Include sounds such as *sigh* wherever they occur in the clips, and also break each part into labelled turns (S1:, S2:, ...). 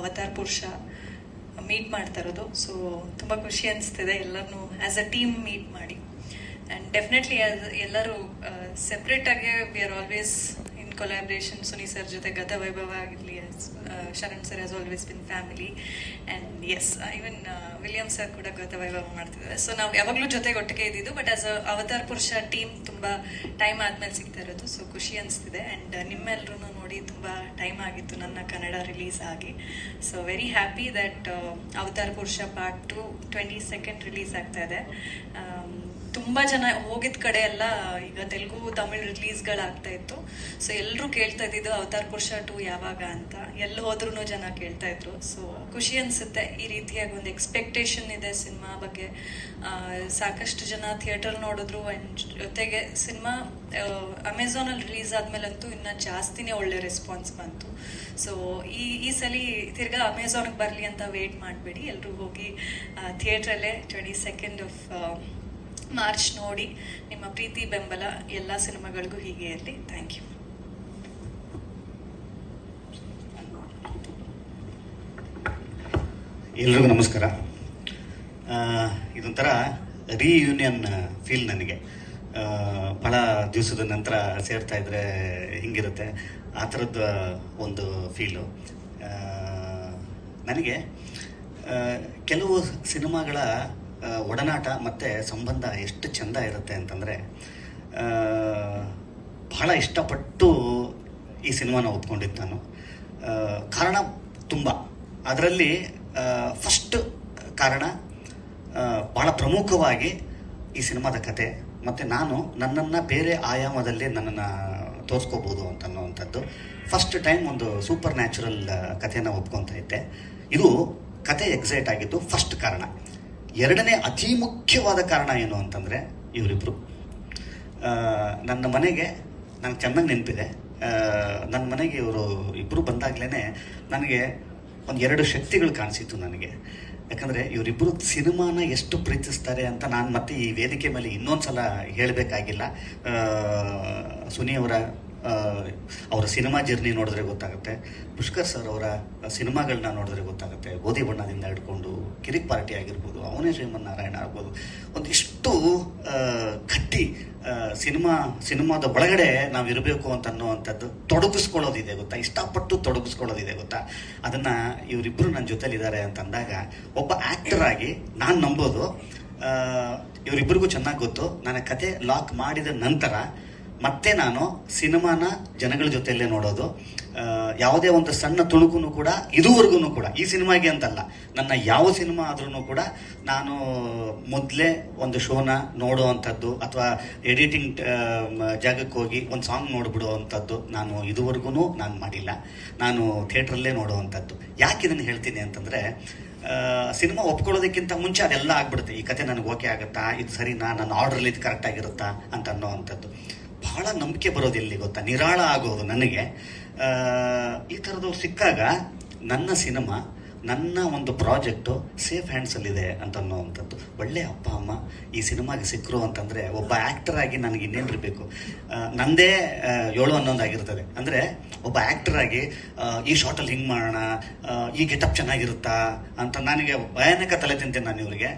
S1: Avatar ಪುರುಷ meet ಮಾಡ್ತಾ ಇರೋದು. ಸೊ ತುಂಬ ಖುಷಿ ಅನಿಸ್ತಿದೆ ಎಲ್ಲರನ್ನೂ ಆ್ಯಸ್ ಅ ಟೀಮ್ ಮೀಟ್ ಮಾಡಿ. ಆ್ಯಂಡ್ ಡೆಫಿನೆಟ್ಲಿ ಎಲ್ಲರೂ ಸೆಪ್ರೇಟ್ ಆಗಿ we are always in collaboration Suni sir ಜೊತೆ ಗತ ವೈಭವ ಆಗಿರಲಿ Sharan sir as always been family and yes even William sir ಕೂಡ ಗತ ವೈಭವ ಮಾಡ್ತಿದ್ದಾರೆ. ಸೊ ನಾವು ಯಾವಾಗಲೂ ಜೊತೆಗೆ ಒಟ್ಟಿಗೆ ಇದ್ದಿದ್ದು but as a Avatar Purusha team ತುಂಬ ಟೈಮ್ ಆದಮೇಲೆ ಸಿಗ್ತಾ ಇರೋದು. ಸೊ ಖುಷಿ ಅನಿಸ್ತಿದೆ. ಆ್ಯಂಡ್ ನಿಮ್ಮೆಲ್ಲರೂ ನೋಡಿ ತುಂಬ ಟೈಮ್ ಆಗಿತ್ತು ನನ್ನ ಕನ್ನಡ ರಿಲೀಸ್ ಆಗಿ. So very happy that Avatar Purusha part two twenty second release ಆಗ್ತಾ ಇದೆ. ಆಮ್, ತುಂಬಾ ಜನ ಹೋಗಿದ ಕಡೆ ಎಲ್ಲ ಈಗ ತೆಲುಗು, ತಮಿಳ್ ರಿಲೀಸ್ಗಳಾಗ್ತಾ ಇತ್ತು. ಸೊ ಎಲ್ಲರೂ ಕೇಳ್ತಾ ಇದ್ದಿದ್ದು ಅವತಾರ್ ಪುರುಷ ಟು ಯಾವಾಗ ಅಂತ. ಎಲ್ಲಿ ಹೋದ್ರೂ ಜನ ಕೇಳ್ತಾ ಇದ್ರು. ಸೊ ಖುಷಿ ಅನ್ಸುತ್ತೆ ಈ ರೀತಿಯಾಗಿ ಒಂದು ಎಕ್ಸ್ಪೆಕ್ಟೇಷನ್ ಇದೆ ಸಿನಿಮಾ ಬಗ್ಗೆ. ಸಾಕಷ್ಟು ಜನ ಥಿಯೇಟರ್ ನೋಡಿದ್ರು. ಜೊತೆಗೆ ಸಿನಿಮಾ ಅಮೆಝಾನಲ್ಲಿ ರಿಲೀಸ್ ಆದ್ಮೇಲಂತೂ ಇನ್ನ ಜಾಸ್ತಿನೇ ಒಳ್ಳೆ ರೆಸ್ಪಾನ್ಸ್ ಬಂತು. ಸೊ ಈ ಈ ಸಲ ತಿರ್ಗಾ ಅಮೆಝಾನ್ಗೆ ಬರಲಿ ಅಂತ ವೇಟ್ ಮಾಡಬೇಡಿ. ಎಲ್ಲರೂ ಹೋಗಿ ಥಿಯೇಟ್ರಲ್ಲೇ ಟ್ವೆಂಟಿ ಸೆಕೆಂಡ್ ಆಫ್ ಮಾರ್ಚ್ ನೋಡಿ ನಿಮ್ಮ ಪ್ರೀತಿ, ಬೆಂಬಲ ಎಲ್ಲ ಸಿನಿಮಾಗಳಿಗೂ ಹೀಗೆ ಇರಲಿ. ಥ್ಯಾಂಕ್ ಯು
S2: ಎಲ್ರಿಗೂ ನಮಸ್ಕಾರ. ಇದೊಂಥರ ರೀಯೂನಿಯನ್ ಫೀಲ್ ನನಗೆ. ಬಹಳ ದಿವಸದ ನಂತರ ಸೇರ್ತಾ ಇದ್ರೆ ಹಿಂಗಿರುತ್ತೆ. ಆ ಥರದ ಒಂದು ಫೀಲು ನನಗೆ ಕೆಲವು ಸಿನಿಮಾಗಳ ಒಡನಾಟ ಮತ್ತು ಸಂಬಂಧ ಎಷ್ಟು ಚೆಂದ ಇರುತ್ತೆ ಅಂತಂದರೆ ಬಹಳ ಇಷ್ಟಪಟ್ಟು ಈ ಸಿನಿಮಾನ ಒಪ್ಕೊಂಡಿದ್ದು ನಾನು. ಕಾರಣ ತುಂಬ. ಅದರಲ್ಲಿ ಫಸ್ಟ್ ಕಾರಣ ಭಾಳ ಪ್ರಮುಖವಾಗಿ ಈ ಸಿನಿಮಾದ ಕತೆ. ಮತ್ತು ನಾನು ನನ್ನನ್ನು ಬೇರೆ ಆಯಾಮದಲ್ಲಿ ನನ್ನನ್ನು ತೋರಿಸ್ಕೋಬೋದು ಅಂತ ಅನ್ನೋವಂಥದ್ದು ಫಸ್ಟ್ ಟೈಮ್ ಒಂದು ಸೂಪರ್ ನ್ಯಾಚುರಲ್ ಕಥೆಯನ್ನು ಒಪ್ಕೊತಾ ಇದ್ದೆ. ಇದು ಕತೆ ಎಕ್ಸೈಟ್ ಆಗಿದ್ದು ಫಸ್ಟ್ ಕಾರಣ. ಎರಡನೇ ಅತಿ ಮುಖ್ಯವಾದ ಕಾರಣ ಏನು ಅಂತಂದರೆ ಇವರಿಬ್ಬರು ನನ್ನ ಮನೆಗೆ ನನಗೆ ಚೆನ್ನಾಗಿ ನೆನಪಿದೆ. ನನ್ನ ಮನೆಗೆ ಇವರು ಇಬ್ಬರು ಬಂದಾಗಲೇ ನನಗೆ ಒಂದು ಎರಡು ಶಕ್ತಿಗಳು ಕಾಣಿಸಿತ್ತು ನನಗೆ. ಯಾಕಂದರೆ ಇವರಿಬ್ಬರು ಸಿನಿಮಾನ ಎಷ್ಟು ಪ್ರೀತಿಸ್ತಾರೆ ಅಂತ ನಾನು ಮತ್ತೆ ಈ ವೇದಿಕೆ ಮೇಲೆ ಇನ್ನೊಂದು ಸಲ ಹೇಳಬೇಕಾಗಿಲ್ಲ ಸುನಿ ಅವರ ಸಿನಿಮಾ ಜರ್ನಿ ನೋಡಿದ್ರೆ ಗೊತ್ತಾಗುತ್ತೆ. ಪುಷ್ಕರ್ ಸರ್ ಅವರ ಸಿನಿಮಾಗಳನ್ನ ನೋಡಿದ್ರೆ ಗೊತ್ತಾಗುತ್ತೆ. ಗೋಧಿ ಬಣ್ಣದಿಂದ ಹಿಡ್ಕೊಂಡು ಕಿರಿಕ್ ಪಾರ್ಟಿ ಆಗಿರ್ಬೋದು, ಅವನೇ ಶ್ರೀಮನ್ನಾರಾಯಣ ಆಗ್ಬೋದು. ಒಂದಿಷ್ಟು ಕಟ್ಟಿ ಸಿನಿಮಾ, ಸಿನಿಮಾದ ಒಳಗಡೆ ನಾವು ಇರಬೇಕು ಅಂತ ಅನ್ನೋವಂಥದ್ದು ತೊಡಗಿಸ್ಕೊಳ್ಳೋದಿದೆ ಗೊತ್ತಾ? ಇಷ್ಟಪಟ್ಟು ತೊಡಗಿಸ್ಕೊಳ್ಳೋದಿದೆ ಗೊತ್ತಾ? ಅದನ್ನು ಇವರಿಬ್ಬರು ನನ್ನ ಜೊತೆಲಿದ್ದಾರೆ ಅಂತ ಅಂದಾಗ ಒಬ್ಬ ಆ್ಯಕ್ಟರ್ ಆಗಿ ನಾನು ನಂಬೋದು. ಇವರಿಬ್ಬರಿಗೂ ಚೆನ್ನಾಗಿ ಗೊತ್ತು. ನನ್ನ ಕತೆ ಲಾಕ್ ಮಾಡಿದ ನಂತರ ಮತ್ತೆ ನಾನು ಸಿನಿಮಾನ ಜನಗಳ ಜೊತೆಯಲ್ಲೇ ನೋಡೋದು. ಯಾವುದೇ ಒಂದು ಸಣ್ಣ ತುಣುಕು ಕೂಡ ಇದುವರೆಗೂ ಕೂಡ, ಈ ಸಿನಿಮಾಗೆ ಅಂತಲ್ಲ, ನನ್ನ ಯಾವ ಸಿನಿಮಾ ಆದ್ರೂ ಕೂಡ ನಾನು ಮೊದಲೇ ಒಂದು ಶೋನ ನೋಡುವಂಥದ್ದು ಅಥವಾ ಎಡಿಟಿಂಗ್ ಜಾಗಕ್ಕೆ ಹೋಗಿ ಒಂದು ಸಾಂಗ್ ನೋಡಿಬಿಡುವಂಥದ್ದು ನಾನು ಇದುವರೆಗೂ ನಾನು ಮಾಡಿಲ್ಲ. ನಾನು ಥಿಯೇಟ್ರಲ್ಲೇ ನೋಡುವಂಥದ್ದು. ಯಾಕೆ ಇದನ್ನು ಹೇಳ್ತೀನಿ ಅಂತಂದರೆ ಸಿನಿಮಾ ಒಪ್ಕೊಳ್ಳೋದಕ್ಕಿಂತ ಮುಂಚೆ ಅದೆಲ್ಲ ಆಗ್ಬಿಡುತ್ತೆ. ಈ ಕತೆ ನನಗೆ ಓಕೆ ಆಗುತ್ತಾ, ಇದು ಸರಿನಾ, ನನ್ನ ಆರ್ಡ್ರಲ್ಲಿ ಇದು ಕರೆಕ್ಟಾಗಿರುತ್ತಾ ಅಂತ ಅನ್ನೋವಂಥದ್ದು. ಬಹಳ ನಂಬಿಕೆ ಬರೋದು ಇಲ್ಲಿ ಗೊತ್ತಾ? ನಿರಾಳ ಆಗೋದು ನನಗೆ. ಈ ಥರದ್ದು ಸಿಕ್ಕಾಗ ನನ್ನ ಸಿನಿಮಾ ನನ್ನ ಒಂದು ಪ್ರಾಜೆಕ್ಟು ಸೇಫ್ ಹ್ಯಾಂಡ್ಸಲ್ಲಿದೆ ಅಂತ ಅನ್ನೋವಂಥದ್ದು ಒಳ್ಳೆ ಅಪ್ಪ, ಅಮ್ಮ ಈ ಸಿನಿಮಾಗೆ ಸಿಕ್ಕರು ಅಂತಂದರೆ ಒಬ್ಬ ಆ್ಯಕ್ಟರ್ ಆಗಿ ನನಗೆ ಇನ್ನೇನು ಇರಬೇಕು ನಂದೇ ಏಳು ಹನ್ನೊಂದು ಆಗಿರ್ತದೆ ಅಂದರೆ ಒಬ್ಬ ಆ್ಯಕ್ಟರ್ ಆಗಿ ಈ ಶಾರ್ಟಲ್ಲಿ ಹಿಂಗೆ ಮಾಡೋಣ ಈ ಗೆಟಪ್ ಚೆನ್ನಾಗಿರುತ್ತಾ ಅಂತ ನನಗೆ ಭಯಾನಕ ತಲೆ ತಿಂತೀನಿ ನಾನು ಇವರಿಗೆ.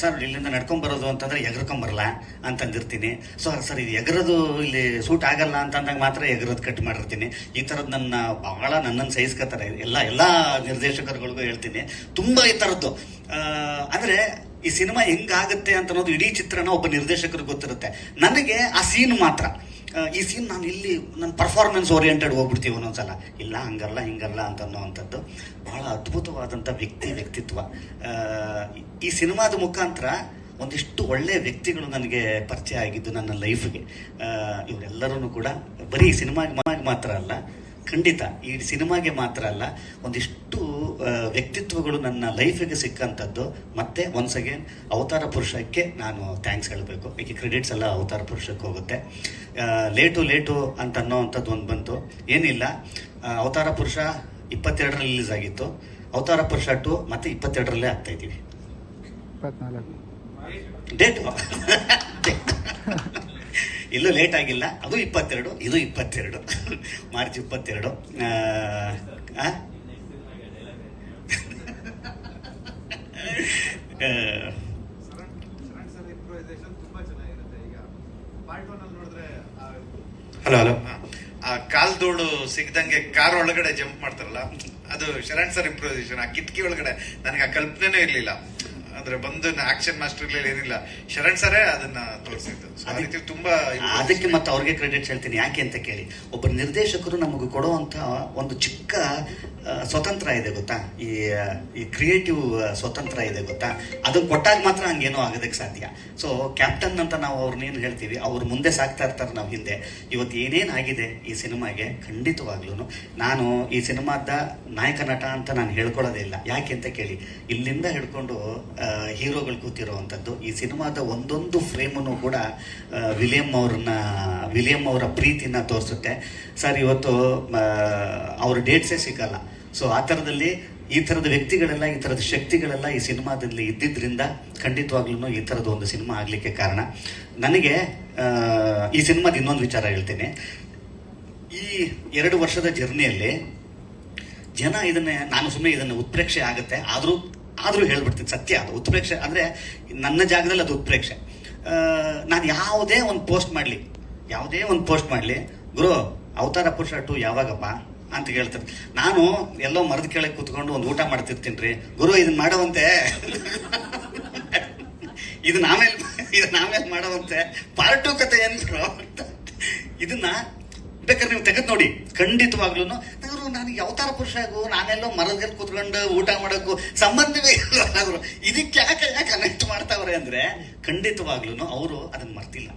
S2: ಸರ್, ಇಲ್ಲಿಂದ ನಡ್ಕೊಂಬರೋದು ಅಂತಂದರೆ ಎಗರ್ಕೊಂಬರಲ್ಲ ಅಂತಂದಿರ್ತೀನಿ. ಸೊ, ಸರ್, ಇದು ಎಗರೋದು ಇಲ್ಲಿ ಸೂಟ್ ಆಗಲ್ಲ ಅಂತಂದಾಗ ಮಾತ್ರ ಎಗರೋದು ಕಟ್ ಮಾಡಿರ್ತೀನಿ. ಈ ಥರದ್ದು ನನ್ನ ಭಾಳ ನನ್ನನ್ನು ಸಹಿಸ್ಕೋತಾರೆ ಎಲ್ಲ ಎಲ್ಲ ನಿರ್ದೇಶಕರುಗಳಿಗೂ ಹೇಳ್ತೀನಿ. ತುಂಬ ಈ ಥರದ್ದು ಅಂದ್ರೆ ಈ ಸಿನಿಮಾ ಹೆಂಗಾಗುತ್ತೆ ಅಂತ ಅನ್ನೋದು ಇಡೀ ಚಿತ್ರನ ಒಬ್ಬ ನಿರ್ದೇಶಕರಿಗೆ ಗೊತ್ತಿರುತ್ತೆ. ನನಗೆ ಆ ಸೀನ್ ಮಾತ್ರ. ಈ ಸೀನ್ ನಾನು ಇಲ್ಲಿ ನನ್ನ ಪರ್ಫಾರ್ಮೆನ್ಸ್ ಓರಿಯೆಂಟೆಡ್ ಹೋಗ್ಬಿಡ್ತೀವಿ ಒಂದೊಂದ್ಸಲ. ಇಲ್ಲ, ಹಂಗಲ್ಲ, ಹಿಂಗಲ್ಲ ಅಂತ ಅನ್ನೋವಂಥದ್ದು ಬಹಳ ಅದ್ಭುತವಾದಂಥ ವ್ಯಕ್ತಿ, ವ್ಯಕ್ತಿತ್ವ. ಈ ಸಿನಿಮಾದ ಮುಖಾಂತರ ಒಂದಿಷ್ಟು ಒಳ್ಳೆಯ ವ್ಯಕ್ತಿಗಳು ನನಗೆ ಪರಿಚಯ ಆಗಿದ್ದು ನನ್ನ ಲೈಫ್ಗೆ. ಇವರೆಲ್ಲರೂ ಕೂಡ ಬರೀ ಸಿನಿಮಾಗೆ ಮಾತ್ರ ಅಲ್ಲ ಖಂಡಿತ. ಈ ಸಿನಿಮಾಗೆ ಮಾತ್ರ ಅಲ್ಲ ಒಂದಿಷ್ಟು ವ್ಯಕ್ತಿತ್ವಗಳು ನನ್ನ ಲೈಫಿಗೆ ಸಿಕ್ಕಂಥದ್ದು ಮತ್ತೆ ಒನ್ಸ್ ಅಗೇನ್ ಅವತಾರ ಪುರುಷಕ್ಕೆ ನಾನು ಥ್ಯಾಂಕ್ಸ್ ಹೇಳಬೇಕು. ಈಗ ಕ್ರೆಡಿಟ್ಸ್ ಎಲ್ಲ ಅವತಾರ ಪುರುಷಕ್ಕೆ ಹೋಗುತ್ತೆ. ಲೇಟು ಲೇಟು ಅಂತ ಅನ್ನೋವಂಥದ್ದು ಒಂದು ಬಂತು. ಏನಿಲ್ಲ ಅವತಾರ ಪುರುಷ ಇಪ್ಪತ್ತೆರಡರಲ್ಲಿ ರಿಲೀಸ್ ಆಗಿತ್ತು. ಅವತಾರ ಪುರುಷ ಟು ಮತ್ತೆ ಇಪ್ಪತ್ತೆರಡರಲ್ಲೇ ಆಗ್ತಾ ಇದ್ದೀವಿ. ಡೇಟ್ *laughs* ಇಲ್ಲೂ ಲೇಟ್ ಆಗಿಲ್ಲ. ಅದು ಇಪ್ಪತ್ತೆರಡು ಇದು ಇಪ್ಪತ್ತೆರಡು. *laughs* ಮಾರ್ಚ್ ಇಪ್ಪತ್ತೆರಡು.
S3: ಹಲೋ ಹಲೋ ಆ. *laughs* ಕಾಲದೋಳು ಸಿಗ್ದಂಗೆ ಕಾರ್ ಒಳಗಡೆ ಜಂಪ್ ಮಾಡ್ತಾರಲ್ಲ ಅದು ಶರಣ್ ಸರ್ ಇಂಪ್ರೂವೈಸೇಷನ್ ಆ ಕಿಟಕಿ ಒಳಗಡೆ. ನನಗೆ ಆ ಕಲ್ಪನೆನೇ ಇರಲಿಲ್ಲ. ಅಂದ್ರೆ ಬಂದ ಆಕ್ಷನ್ ಮಾಸ್ಟರ್ ಏನಿಲ್ಲ. ಶರಣ್ ಸರೇ ಅದನ್ನ ತೋರಿಸಿದ್ದು ತುಂಬಾ
S2: ಅದಕ್ಕೆ ಮತ್ತೆ ಅವ್ರಿಗೆ ಕ್ರೆಡಿಟ್ಸ್ ಹೇಳ್ತೀನಿ. ಯಾಕೆ ಅಂತ ಕೇಳಿ. ಒಬ್ಬ ನಿರ್ದೇಶಕರು ನಮಗೆ ಕೊಡುವಂತ ಒಂದು ಚಿಕ್ಕ ಸ್ವತಂತ್ರ ಇದೆ ಗೊತ್ತಾ? ಈ ಈ ಕ್ರಿಯೇಟಿವ್ ಸ್ವತಂತ್ರ ಇದೆ ಗೊತ್ತಾ? ಅದು ಕೊಟ್ಟಾಗ ಮಾತ್ರ ಹಂಗೇನೋ ಆಗೋದಕ್ಕೆ ಸಾಧ್ಯ. ಸೊ ಕ್ಯಾಪ್ಟನ್ ಅಂತ ನಾವು ಅವ್ರನ್ನೇನು ಹೇಳ್ತೀವಿ? ಅವ್ರು ಮುಂದೆ ಸಾಕ್ತಾ ಇರ್ತಾರೆ ನಾವು ಹಿಂದೆ. ಇವತ್ತು ಏನೇನು ಆಗಿದೆ ಈ ಸಿನಿಮಾಗೆ? ಖಂಡಿತವಾಗ್ಲೂ ನಾನು ಈ ಸಿನಿಮಾದ ನಾಯಕ ನಟ ಅಂತ ನಾನು ಹೇಳ್ಕೊಳ್ಳೋದೇ ಇಲ್ಲ. ಯಾಕೆ ಅಂತ ಕೇಳಿ. ಇಲ್ಲಿಂದ ಹಿಡ್ಕೊಂಡು ಹೀರೋಗಳು ಕೂತಿರುವಂಥದ್ದು. ಈ ಸಿನಿಮಾದ ಒಂದೊಂದು ಫ್ರೇಮನ್ನು ಕೂಡ ವಿಲಿಯಂ ಅವ್ರನ್ನ, ವಿಲಿಯಂ ಅವರ ಪ್ರೀತಿನ ತೋರಿಸುತ್ತೆ. ಸರ್, ಇವತ್ತು ಅವ್ರ ಡೇಟ್ಸೇ ಸಿಗಲ್ಲ. ಸೊ ಆ ಥರದಲ್ಲಿ ಈ ಥರದ ವ್ಯಕ್ತಿಗಳೆಲ್ಲ, ಈ ಥರದ ಶಕ್ತಿಗಳೆಲ್ಲ ಈ ಸಿನಿಮಾದಲ್ಲಿ ಇದ್ದಿದ್ದರಿಂದ ಖಂಡಿತವಾಗ್ಲೂ ಈ ಥರದ ಒಂದು ಸಿನಿಮಾ ಆಗಲಿಕ್ಕೆ ಕಾರಣ. ನನಗೆ ಈ ಸಿನಿಮಾದ ಇನ್ನೊಂದು ವಿಚಾರ ಹೇಳ್ತೀನಿ. ಈ ಎರಡು ವರ್ಷದ ಜರ್ನಿಯಲ್ಲಿ ಜನ ಇದನ್ನೇ, ನಾನು ಸುಮ್ಮನೆ ಇದನ್ನು ಉತ್ಪ್ರೇಕ್ಷೆ ಆಗುತ್ತೆ. ಆದರೂ ಆದರೂ ಹೇಳ್ಬಿಡ್ತೀನಿ, ಸತ್ಯ ಅದು. ಉತ್ಪ್ರೇಕ್ಷೆ ಅಂದರೆ ನನ್ನ ಜಾಗದಲ್ಲಿ ಅದು ಉತ್ಪ್ರೇಕ್ಷೆ. ನಾನು ಯಾವುದೇ ಒಂದು ಪೋಸ್ಟ್ ಮಾಡಲಿ, ಯಾವುದೇ ಒಂದು ಪೋಸ್ಟ್ ಮಾಡಲಿ, ಗುರು, ಅವತಾರ ಪುರುಷ ಟು ಯಾವಾಗಪ್ಪ ಅಂತ ಕೇಳ್ತಾರೆ ನಾನು ಎಲ್ಲೋ ಮರದ ಕೆಳಗೆ ಕೂತ್ಕೊಂಡು ಒಂದು ಊಟ ಮಾಡ್ತಿರ್ತೀನಿ ರೀ ಗುರು ಇದನ್ನ ಮಾಡವಂತೆ. ಇದನ್ನ ಆಮೇಲೆ ಇದನ್ನ ಆಮೇಲೆ ಮಾಡವಂತೆ. ಪಾರ್ಟ್ ಟು ಕತೆ ಅಂತ ಇದನ್ನ ಬೇಕಾದ್ರೆ ನೀವು ತೆಗೆದು ನೋಡಿ. ಖಂಡಿತವಾಗ್ಲೂ ಅವರು ನನಗೆ ಅವತಾರ ಪುರುಷ ಆಗು, ನಾನೆಲ್ಲೋ ಮರದ ಕೂತ್ಕೊಂಡು ಊಟ ಮಾಡೋಕ್ಕೂ ಸಂಬಂಧವೇ ಇಲ್ಲ ಇದಕ್ಕೆ ಯಾಕೆ ಯಾಕೆ ಕನೆಕ್ಟ್ ಮಾಡ್ತಾವ್ರೆ ಅಂದ್ರೆ ಖಂಡಿತವಾಗ್ಲೂ ಅವರು ಅದನ್ನ ಮರ್ತಿಲ್ಲ.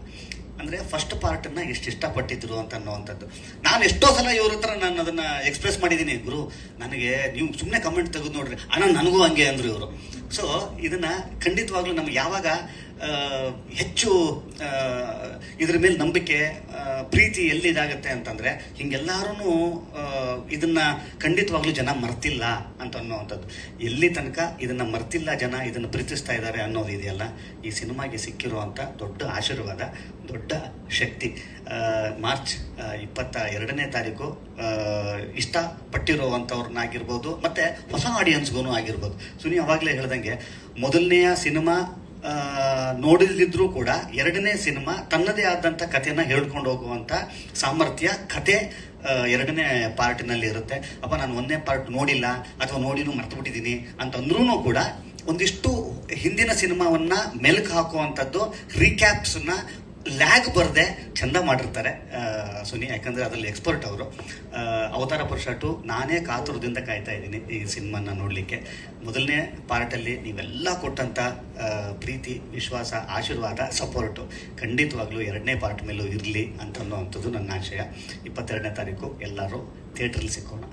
S2: ಅಂದ್ರೆ ಫಸ್ಟ್ ಪಾರ್ಟನ್ನ ಎಷ್ಟು ಇಷ್ಟಪಟ್ಟಿದ್ರು ಅಂತ ಅನ್ನೋವಂಥದ್ದು. ನಾನು ಎಷ್ಟೋ ಸಲ ಇವ್ರ ಹತ್ರ ನಾನು ಅದನ್ನ ಎಕ್ಸ್ಪ್ರೆಸ್ ಮಾಡಿದ್ದೀನಿ ಗುರು, ನನಗೆ ನೀವು ಸುಮ್ಮನೆ ಕಮೆಂಟ್ ತೆಗೆದು ನೋಡ್ರಿ. ಅಣ್ಣ, ನನಗೂ ಹಂಗೆ ಅಂದ್ರು ಇವರು. ಸೊ ಇದನ್ನ ಖಂಡಿತವಾಗ್ಲೂ ನಮ್ಗೆ ಯಾವಾಗ ಹೆಚ್ಚು ಇದ್ರ ಮೇಲೆ ನಂಬಿಕೆ ಪ್ರೀತಿ ಪ್ರೀತಿ ಎಲ್ಲಿದಾಗತ್ತೆ ಅಂತಂದ್ರೆ ಹಿಂಗೆಲ್ಲಾರೂ ಇದನ್ನ ಖಂಡಿತವಾಗ್ಲೂ ಜನ ಮರ್ತಿಲ್ಲ ಅಂತ ಅನ್ನೋವಂಥದ್ದು. ಎಲ್ಲಿ ತನಕ ಇದನ್ನ ಮರ್ತಿಲ್ಲ ಜನ ಇದನ್ನ ಪ್ರೀತಿಸ್ತಾ ಇದ್ದಾರೆ ಅನ್ನೋದು ಇದೆಯಲ್ಲ, ಈ ಸಿನಿಮಾಗೆ ಸಿಕ್ಕಿರುವಂತ ದೊಡ್ಡ ಆಶೀರ್ವಾದ, ದೊಡ್ಡ ಶಕ್ತಿ. ಮಾರ್ಚ್ ಇಪ್ಪತ್ತ ಎರಡನೇ ತಾರೀಕು ಇಷ್ಟ ಇಷ್ಟಪಟ್ಟಿರುವಂಥವ್ರನ್ನಾಗಿರ್ಬೋದು, ಮತ್ತು ಹೊಸ ಆಡಿಯನ್ಸ್ಗೂ ಆಗಿರ್ಬೋದು. ಸುನಿ ಅವಾಗಲೇ ಹೇಳ್ದಂಗೆ, ಮೊದಲನೆಯ ಸಿನಿಮಾ ನೋಡಿದ್ರೂ ಕೂಡ ಎರಡನೇ ಸಿನಿಮಾ ತನ್ನದೇ ಆದಂಥ ಕಥೆನ ಹೇಳ್ಕೊಂಡು ಹೋಗುವಂಥ ಸಾಮರ್ಥ್ಯ ಕತೆ ಎರಡನೇ ಪಾರ್ಟಿನಲ್ಲಿ ಇರುತ್ತೆ. ಅಪ್ಪ, ನಾನು ಒಂದನೇ ಪಾರ್ಟ್ ನೋಡಿಲ್ಲ, ಅಥವಾ ನೋಡಿನೂ ಮರ್ತುಬಿಟ್ಟಿದ್ದೀನಿ ಅಂತಂದ್ರೂ ಕೂಡ ಒಂದಿಷ್ಟು ಹಿಂದಿನ ಸಿನಿಮಾವನ್ನ ಮೆಲುಕು ಹಾಕುವಂಥದ್ದು ರೀಕ್ಯಾಪ್ಸ್ನ ಲ್ಯಾಗ್ ಬರದೆ ಚಂದ ಮಾಡಿರ್ತಾರೆ. ಸುನಿ, ಯಾಕಂದರೆ ಅದರಲ್ಲಿ ಎಕ್ಸ್ಪರ್ಟ್ ಅವರು. ಅವತಾರ ಪುರುಷ ಟು ನಾನೇ ಕಾತುರದಿಂದ ಕಾಯ್ತಾ ಇದ್ದೀನಿ ಈ ಸಿನಿಮಾನ ನೋಡಲಿಕ್ಕೆ. ಮೊದಲನೇ ಪಾರ್ಟಲ್ಲಿ ನೀವೆಲ್ಲ ಕೊಟ್ಟಂಥ ಪ್ರೀತಿ, ವಿಶ್ವಾಸ, ಆಶೀರ್ವಾದ ಸಪೋರ್ಟು ಖಂಡಿತವಾಗ್ಲೂ ಎರಡನೇ ಪಾರ್ಟ್ ಮೇಲೂ ಇರಲಿ ಅಂತ ಅನ್ನೋವಂಥದ್ದು ನನ್ನ ಆಶಯ. ಇಪ್ಪತ್ತೆರಡನೇ ತಾರೀಕು ಎಲ್ಲರೂ ಥಿಯೇಟ್ರಲ್ಲಿ ಸಿಕ್ಕೋಣ.